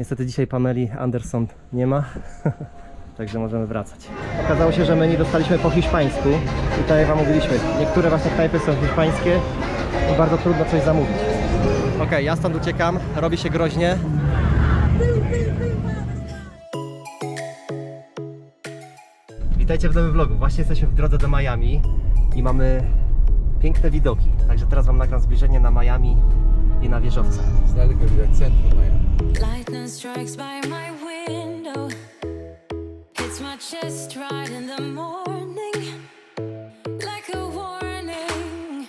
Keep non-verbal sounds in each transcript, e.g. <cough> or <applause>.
Niestety dzisiaj Pameli Anderson nie ma, <laughs> także możemy wracać. Okazało się, że menu dostaliśmy po hiszpańsku i jak Wam mówiliśmy, niektóre właśnie knajpy są hiszpańskie i bardzo trudno coś zamówić. Okej, ja stąd uciekam, robi się groźnie. Witajcie w nowym vlogu. Właśnie jesteśmy w drodze do Miami i mamy piękne widoki. Także teraz Wam nagram zbliżenie na Miami i na wieżowce. Z daleka widać centrum Miami. Lightning strikes by my window. Hits my chest right in the morning. Like a warning.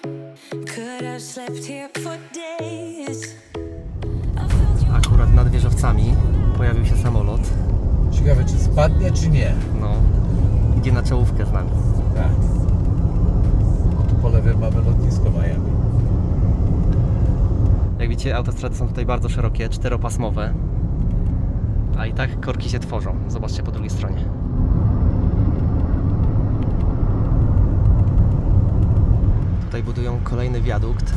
Could have slept here for days. I felt you Akurat nad wieżowcami pojawił się samolot. Ciekawe, czy spadnie, czy nie. No, idzie na czołówkę z nami. Tak. O, tu po lewej mamy lotnisko Miami. Jak widzicie, autostrady są tutaj bardzo szerokie, czteropasmowe. A i tak korki się tworzą. Zobaczcie po drugiej stronie. Tutaj budują kolejny wiadukt.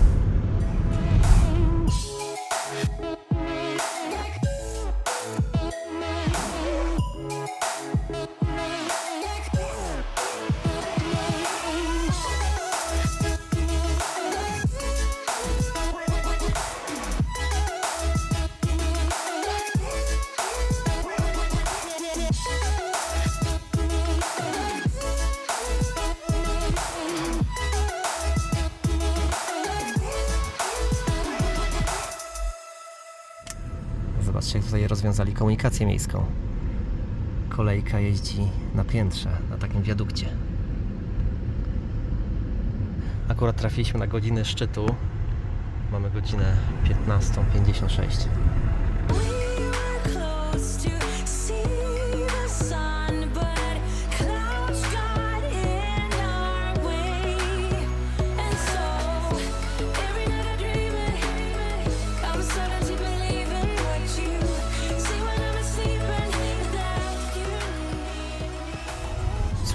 Tutaj rozwiązali komunikację miejską. Kolejka jeździ na piętrze, na takim wiadukcie. Akurat trafiliśmy na godzinę szczytu. Mamy godzinę 15.56.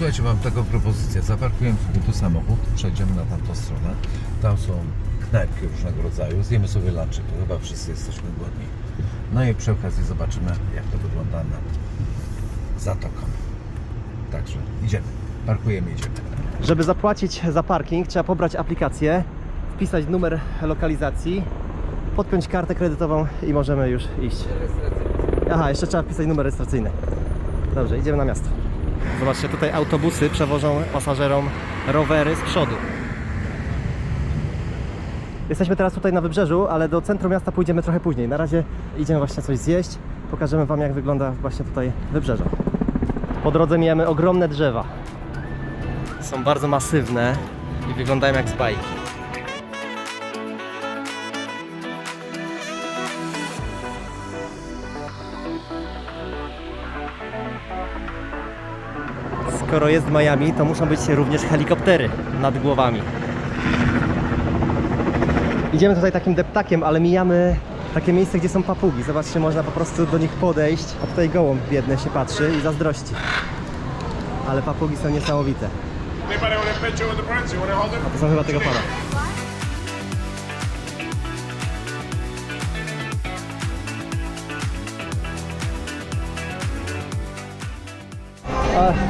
Słuchajcie, mam taką propozycję. Zaparkujemy sobie tu samochód, przejdziemy na tamtą stronę. Tam są knajpki różnego rodzaju. Zjemy sobie lunchek, bo chyba wszyscy jesteśmy głodni. No i przy okazji zobaczymy, jak to wygląda nad zatoką. Także idziemy. Parkujemy, idziemy. Żeby zapłacić za parking, trzeba pobrać aplikację, wpisać numer lokalizacji, podpiąć kartę kredytową i możemy już iść. Aha, jeszcze trzeba wpisać numer rejestracyjny. Dobrze, idziemy na miasto. Zobaczcie, tutaj autobusy przewożą pasażerom rowery z przodu. Jesteśmy teraz tutaj na wybrzeżu, ale do centrum miasta pójdziemy trochę później. Na razie idziemy właśnie coś zjeść. Pokażemy Wam, jak wygląda właśnie tutaj wybrzeże. Po drodze mijamy ogromne drzewa są bardzo masywne i wyglądają jak z bajki. Skoro jest Miami, to muszą być również helikoptery nad głowami. Idziemy tutaj takim deptakiem, ale mijamy takie miejsce, gdzie są papugi. Zobaczcie, można po prostu do nich podejść, a tutaj gołąb biedny się patrzy i zazdrości. Ale papugi są niesamowite. A? To są chyba tego pana.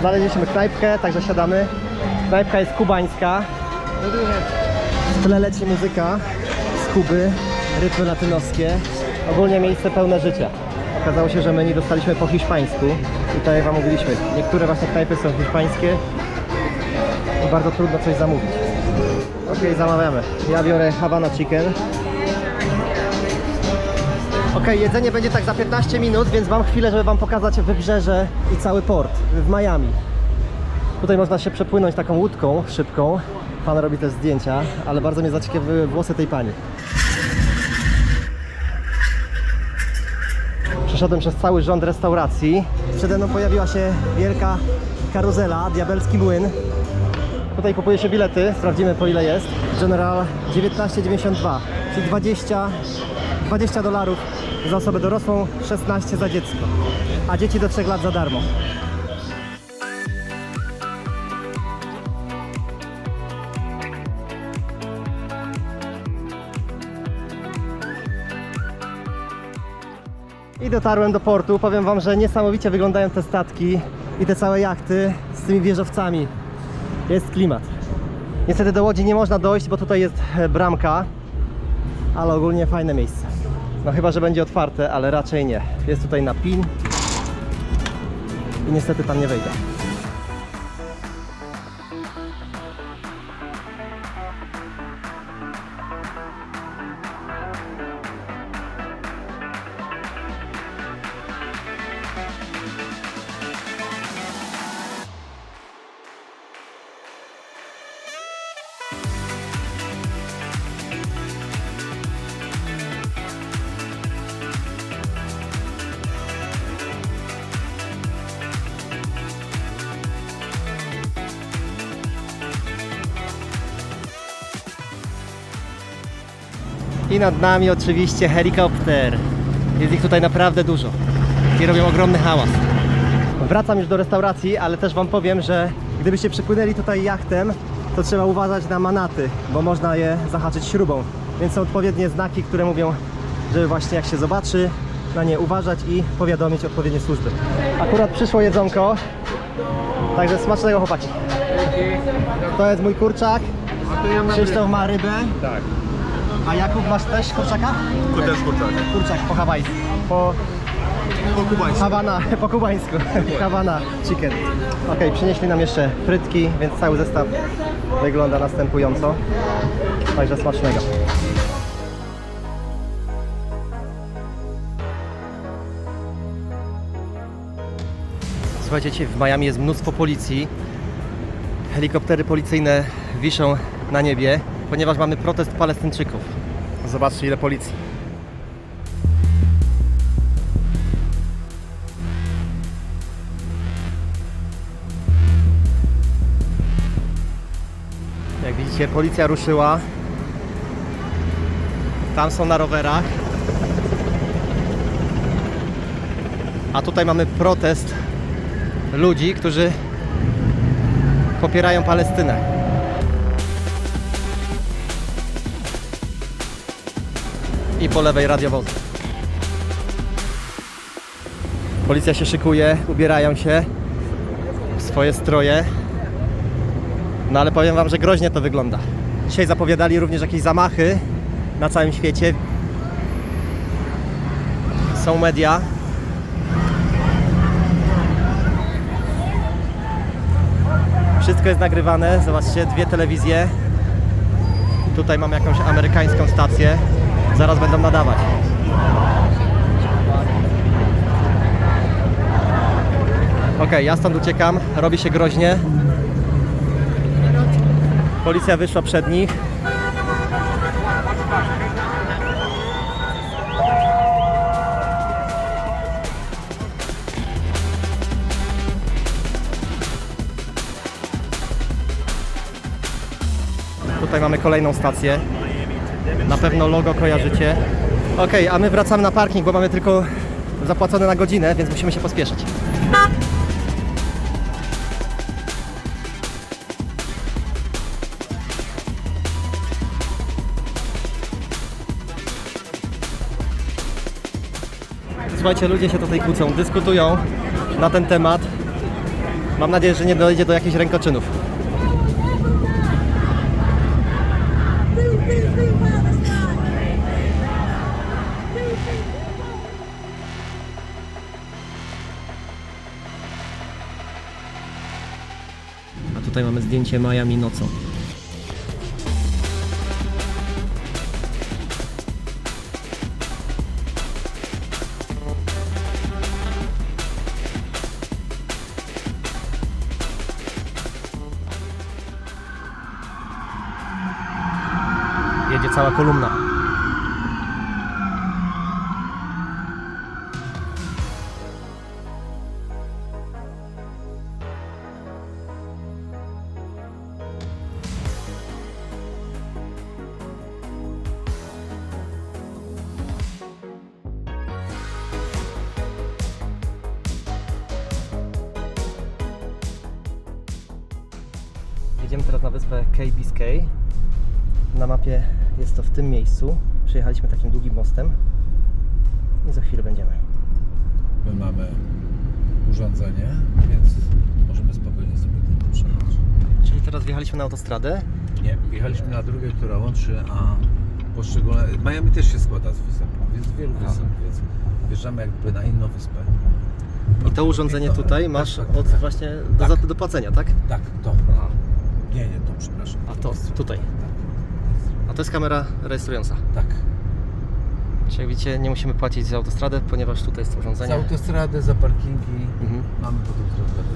Znaleźliśmy knajpkę, także siadamy. Knajpka jest kubańska. W tle leci muzyka z Kuby, rytmy latynoskie. Ogólnie miejsce pełne życia. Okazało się, że menu dostaliśmy po hiszpańsku i tak jak Wam mówiliśmy, niektóre właśnie knajpy są hiszpańskie, i bardzo trudno coś zamówić. Ok, zamawiamy. Ja biorę Havana Chicken. Ok, jedzenie będzie tak za 15 minut, więc mam chwilę, żeby Wam pokazać wybrzeże i cały port w Miami. Tutaj można się przepłynąć taką łódką szybką. Pan robi też zdjęcia, ale bardzo mnie zaciekawiły włosy tej pani. Przeszedłem przez cały rząd restauracji. Przede mną pojawiła się wielka karuzela, diabelski młyn. Tutaj kupuje się bilety, sprawdzimy po ile jest. General 19,92, czyli 20, 20 dolarów za osobę dorosłą, 16 za dziecko. A dzieci do 3 lat za darmo. I dotarłem do portu. Powiem Wam, że niesamowicie wyglądają te statki i te całe jachty z tymi wieżowcami. Jest klimat. Niestety do Łodzi nie można dojść, bo tutaj jest e, bramka, ale ogólnie fajne miejsce. No chyba, że będzie otwarte, ale raczej nie. Jest tutaj na pin i niestety tam nie wejdę. I nad nami oczywiście helikopter. Jest ich tutaj naprawdę dużo. I robią ogromny hałas. Wracam już do restauracji, ale też Wam powiem, że gdybyście przypłynęli tutaj jachtem, to trzeba uważać na manaty, bo można je zahaczyć śrubą. Więc są odpowiednie znaki, które mówią, żeby właśnie jak się zobaczy, na nie uważać i powiadomić odpowiednie służby. Akurat przyszło jedzonko, także smacznego chłopaki. To jest mój kurczak, Krzysztof ma rybę. Tak. A Jakub masz też kurczaka? Też kurczak. Kurczak po hawajsku. Po, Po kubańsku. Hawana, <laughs> po kubańsku. Hawana chicken. Ok, przynieśli nam jeszcze frytki, więc cały zestaw wygląda następująco. Także smacznego. Słuchajcie, dzisiaj w Miami jest mnóstwo policji. Helikoptery policyjne wiszą na niebie, ponieważ mamy protest Palestyńczyków. Zobaczcie ile policji. Jak widzicie, policja ruszyła. Tam są na rowerach. A tutaj mamy protest ludzi, którzy popierają Palestynę. I po lewej radiowozy. Policja się szykuje, ubierają się w swoje stroje. No ale powiem Wam, że groźnie to wygląda. Dzisiaj zapowiadali również jakieś zamachy na całym świecie. Są media. Wszystko jest nagrywane. Zobaczcie, dwie telewizje. Tutaj mam jakąś amerykańską stację. Zaraz będą nadawać. Ok, ja stąd uciekam. Robi się groźnie. Policja wyszła przed nich. Tutaj mamy kolejną stację. Na pewno logo kojarzycie. Ok, a my wracamy na parking, bo mamy tylko zapłacone na godzinę, więc musimy się pospieszyć. Słuchajcie, ludzie się tutaj kłócą, dyskutują na ten temat. Mam nadzieję, że nie dojdzie do jakichś rękoczynów. Tutaj mamy zdjęcie Miami nocą. Jedzie cała kolumna. Jedziemy teraz na wyspę Key Biscay. Na mapie jest to w tym miejscu. Przejechaliśmy takim długim mostem i za chwilę będziemy. urządzenie, więc możemy spokojnie sobie tym przejechać. Czyli teraz wjechaliśmy na autostradę. Nie, jechaliśmy na drugą, która łączy, a poszczególne... Miami też się składa z wysep, więc wielu wysep, więc wjeżdżamy jakby na inną wyspę. I to urządzenie tutaj tak, masz tak, od tak. właśnie do, Tak. za- do płacenia, tak? Tak, to. Aha. Nie, nie, to przepraszam. A to tutaj. A to jest kamera rejestrująca. Tak. Czyli jak widzicie, nie musimy płacić za autostradę, ponieważ tutaj jest to Za urządzenie. autostradę, za parkingi Mhm. mamy potem zrobione.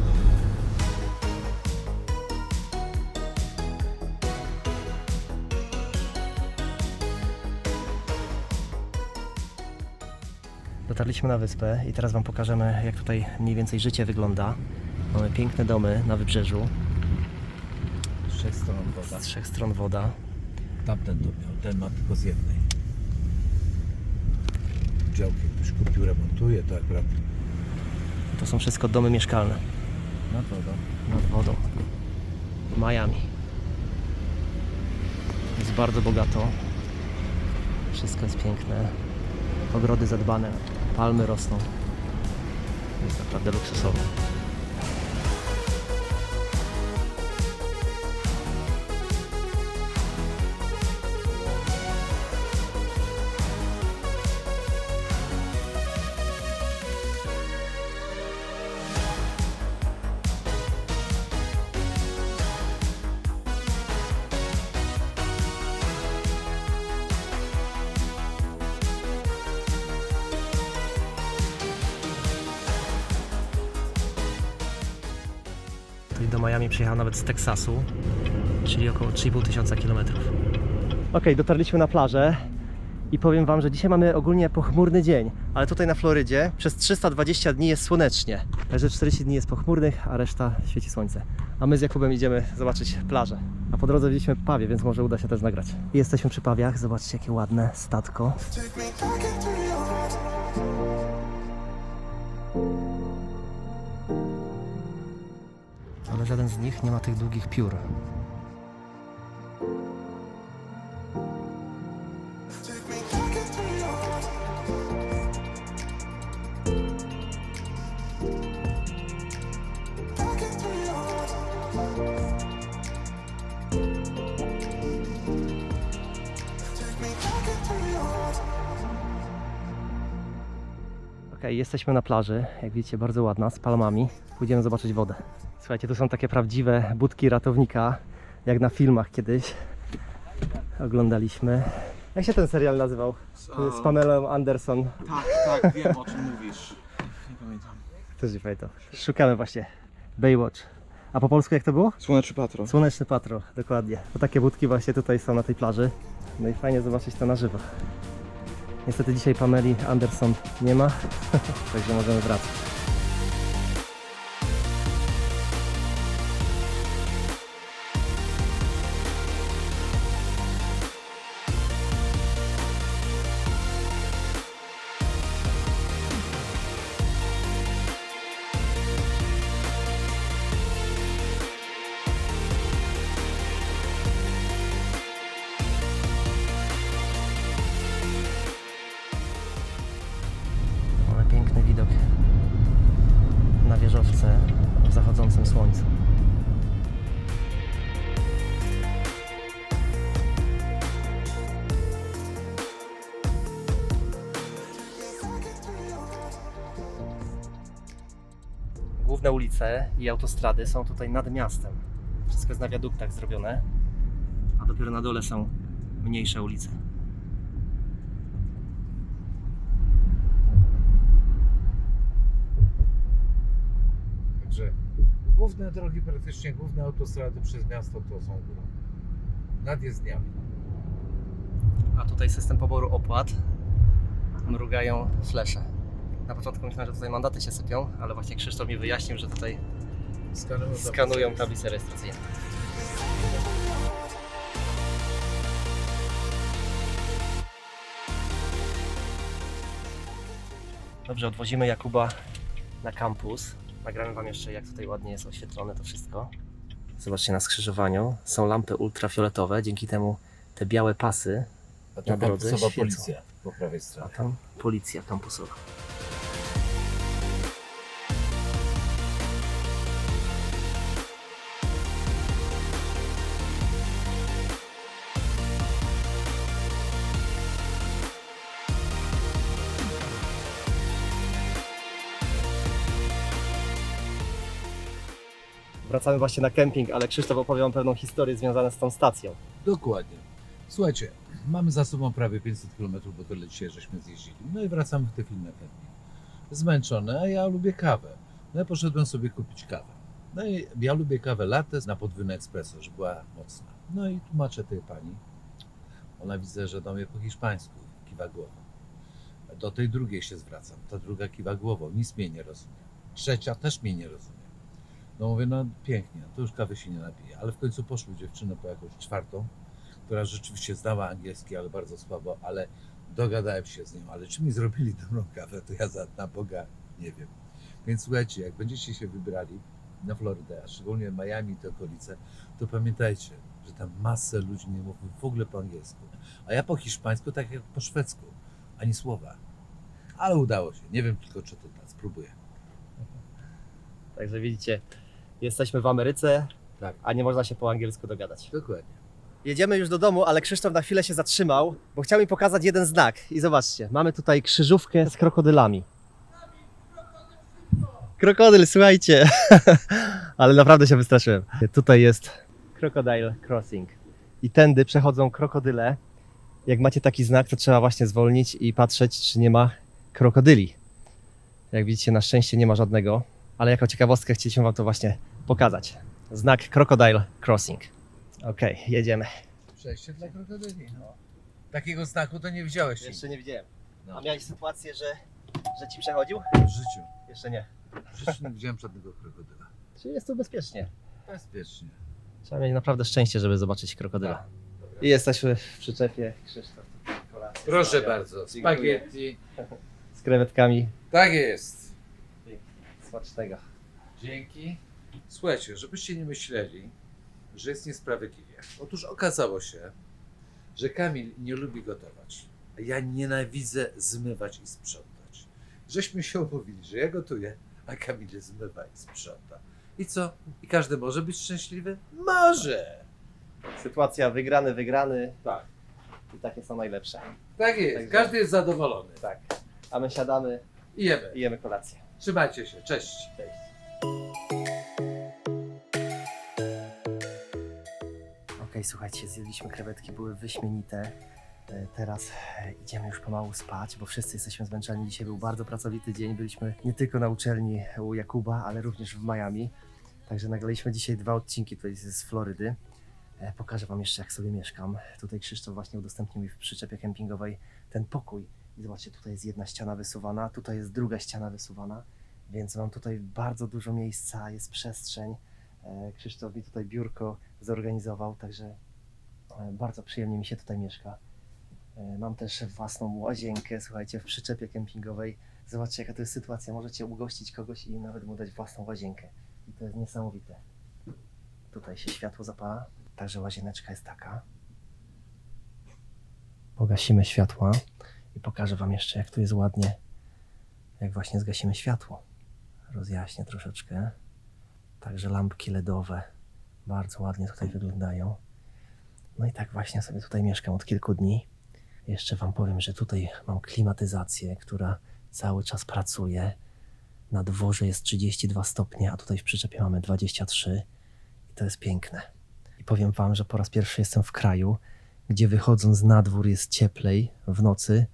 Dotarliśmy na wyspę i teraz Wam pokażemy, jak tutaj mniej więcej życie wygląda. Mamy piękne domy na wybrzeżu, trzech stron woda. z trzech stron woda. Tamten to miał, ten ma tylko z jednej. Działki ktoś kupił, remontuje, to akurat To są wszystko domy mieszkalne nad wodą. nad wodą. Miami. Jest bardzo bogato. Wszystko jest piękne. Ogrody zadbane, palmy rosną. Jest naprawdę luksusowo. Miami przyjechał nawet z Teksasu, czyli około 3,5 tysiąca kilometrów. Okej, dotarliśmy na plażę i powiem Wam, że dzisiaj mamy ogólnie pochmurny dzień, ale tutaj na Florydzie przez 320 dni jest słonecznie. Także 40 dni jest pochmurnych, a reszta świeci słońce. A my z Jakubem idziemy zobaczyć plażę. A po drodze widzieliśmy pawie, więc może uda się też nagrać. I jesteśmy przy pawiach, zobaczcie jakie ładne statko. Żaden z nich nie ma tych długich piór. Okej, jesteśmy na plaży, jak widzicie bardzo ładna, z palmami. Pójdziemy zobaczyć wodę. Słuchajcie, tu są takie prawdziwe budki ratownika, jak na filmach kiedyś oglądaliśmy. Jak się ten serial nazywał? Z Pamelą Anderson. Tak, tak, wiem o czym mówisz. Nie pamiętam. Też nie pamiętam. Szukamy właśnie Baywatch. A po polsku jak to było? Słoneczny patrol. Słoneczny Patrol, dokładnie. To takie budki właśnie tutaj są na tej plaży. No i fajnie zobaczyć to na żywo. Niestety dzisiaj Pameli Anderson nie ma, <laughs> także możemy wracać. Główne ulice i autostrady są tutaj nad miastem. Wszystko jest na wiaduktach zrobione, a dopiero na dole są mniejsze ulice. Także główne drogi, praktycznie główne autostrady przez miasto to są górą. Nad jezdniami. A tutaj system poboru opłat. Mrugają flesze. Na początku myślałem, że tutaj mandaty się sypią, ale właśnie Krzysztof mi wyjaśnił, że tutaj Skanują, skanują tablice rejestracyjne. Dobrze, odwozimy Jakuba na kampus. Nagramy Wam jeszcze, jak tutaj ładnie jest oświetlone to wszystko. Zobaczcie na skrzyżowaniu. Są lampy ultrafioletowe, dzięki temu te białe pasy, A na drodze świecą. policja po prawej a stronie. tam policja kampusowa. Wracamy właśnie na kemping, ale Krzysztof opowie pewną historię związaną z tą stacją. Dokładnie. Słuchajcie, mamy za sobą prawie 500 km, bo tyle dzisiaj żeśmy zjeździli. No i wracamy w te filmy pewnie. Zmęczone, a ja lubię kawę. No i poszedłem sobie kupić kawę. No i ja lubię kawę latte na podwójne espresso, żeby była mocna. No i tłumaczę tej pani. Ona widzę, że do mnie po hiszpańsku kiwa głową. Do tej drugiej się zwracam. Ta druga kiwa głową, nic mnie nie rozumie. Trzecia też mnie nie rozumie. No mówię, no pięknie, to już kawy się nie napije. Ale w końcu poszły dziewczyny po jakąś czwartą, która rzeczywiście znała angielski, ale bardzo słabo, ale dogadałem się z nią. Ale czy mi zrobili dobrą kawę, to ja za, na Boga nie wiem. Więc słuchajcie, jak będziecie się wybrali na Florydę, a szczególnie Miami i te okolice, to pamiętajcie, że tam masę ludzi nie mówi w ogóle po angielsku. A ja po hiszpańsku, tak jak po szwedzku, ani słowa. Ale udało się. Nie wiem tylko, czy to da. Spróbuję. Także widzicie, jesteśmy w Ameryce, Tak. a nie można się po angielsku dogadać. Dokładnie. Jedziemy już do domu, ale Krzysztof na chwilę się zatrzymał, bo chciał mi pokazać jeden znak. I zobaczcie, mamy tutaj krzyżówkę z krokodylami. Krokodyl, słuchajcie. <laughs> ale naprawdę się wystraszyłem. Tutaj jest Crocodile Crossing. I tędy przechodzą krokodyle. Jak macie taki znak, to trzeba właśnie zwolnić i patrzeć, czy nie ma krokodyli. Jak widzicie, na szczęście nie ma żadnego, ale jako ciekawostkę chcieliśmy Wam to właśnie pokazać. Znak Crocodile Crossing. Okej, jedziemy. Przejście dla krokodyli. No. Takiego znaku to nie widziałeś Jeszcze nie widziałem. No. A miałeś sytuację, że, że ci przechodził? w życiu. Jeszcze nie. W życiu nie widziałem żadnego krokodyla. Czyli jest tu bezpiecznie. Bezpiecznie. Trzeba mieć naprawdę szczęście, żeby zobaczyć krokodyla. I jesteśmy w przyczepie. Krzysztof. kolację Proszę stawia. bardzo, spaghetti. Z krewetkami Tak jest. smacznego. Dzięki. Słuchajcie, żebyście nie myśleli, że jest niesprawiedliwie. Otóż okazało się, że Kamil nie lubi gotować. A ja nienawidzę zmywać i sprzątać. Żeśmy się umówili, że ja gotuję, a Kamil zmywa i sprząta. I co? I każdy może być szczęśliwy? Może! Sytuacja wygrany, wygrany. Tak. I takie są najlepsze. Tak jest. Także- Każdy jest zadowolony. Tak. A my siadamy I jemy. i jemy kolację. Trzymajcie się. Cześć. Cześć. Słuchajcie, zjedliśmy krewetki, były wyśmienite. E, Teraz e, idziemy już pomału spać, bo wszyscy jesteśmy zmęczeni. Dzisiaj był bardzo pracowity dzień. Byliśmy nie tylko na uczelni u Jakuba, ale również w Miami. Także nagraliśmy dzisiaj dwa odcinki tutaj z Florydy. E, Pokażę Wam jeszcze, jak sobie mieszkam. Tutaj Krzysztof właśnie udostępnił mi w przyczepie kempingowej ten pokój. I zobaczcie, tutaj jest jedna ściana wysuwana, tutaj jest druga ściana wysuwana, więc mam tutaj bardzo dużo miejsca, jest przestrzeń. Krzysztof mi tutaj biurko zorganizował, także e, bardzo przyjemnie mi się tutaj mieszka. E, Mam też własną łazienkę, słuchajcie, w przyczepie kempingowej. Zobaczcie, jaka to jest sytuacja. Możecie ugościć kogoś i nawet mu dać własną łazienkę. I to jest niesamowite. Tutaj się światło zapala, także łazieneczka jest taka. Pogasimy światła i pokażę Wam jeszcze, jak tu jest ładnie, jak właśnie zgasimy światło. Rozjaśnię troszeczkę. Także lampki LEDowe bardzo ładnie tutaj wyglądają. No i tak właśnie sobie tutaj mieszkam od kilku dni. Jeszcze Wam powiem, że tutaj mam klimatyzację, która cały czas pracuje. Na dworze jest 32 stopnie, a tutaj w przyczepie mamy 23 i to jest piękne. I powiem Wam, że po raz pierwszy jestem w kraju, gdzie wychodząc na dwór jest cieplej w nocy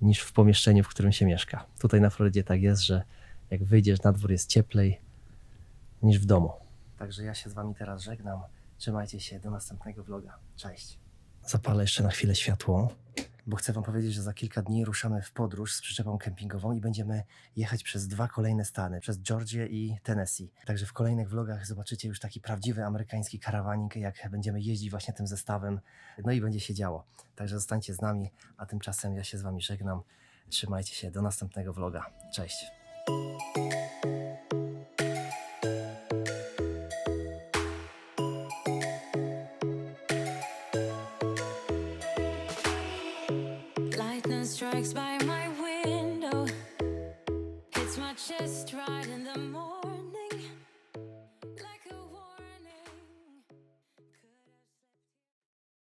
niż w pomieszczeniu, w którym się mieszka. Tutaj na Florydzie tak jest, że jak wyjdziesz na dwór jest cieplej niż w domu. Także ja się z Wami teraz żegnam. Trzymajcie się, do następnego vloga. Cześć. Zapalę jeszcze na chwilę światło, bo chcę Wam powiedzieć, że za kilka dni ruszamy w podróż z przyczepą kempingową i będziemy jechać przez dwa kolejne stany, przez Georgię i Tennessee. Także w kolejnych vlogach zobaczycie już taki prawdziwy amerykański karawanik, jak będziemy jeździć właśnie tym zestawem. No i będzie się działo. Także zostańcie z nami, a tymczasem ja się z Wami żegnam. Trzymajcie się, do następnego vloga. Cześć.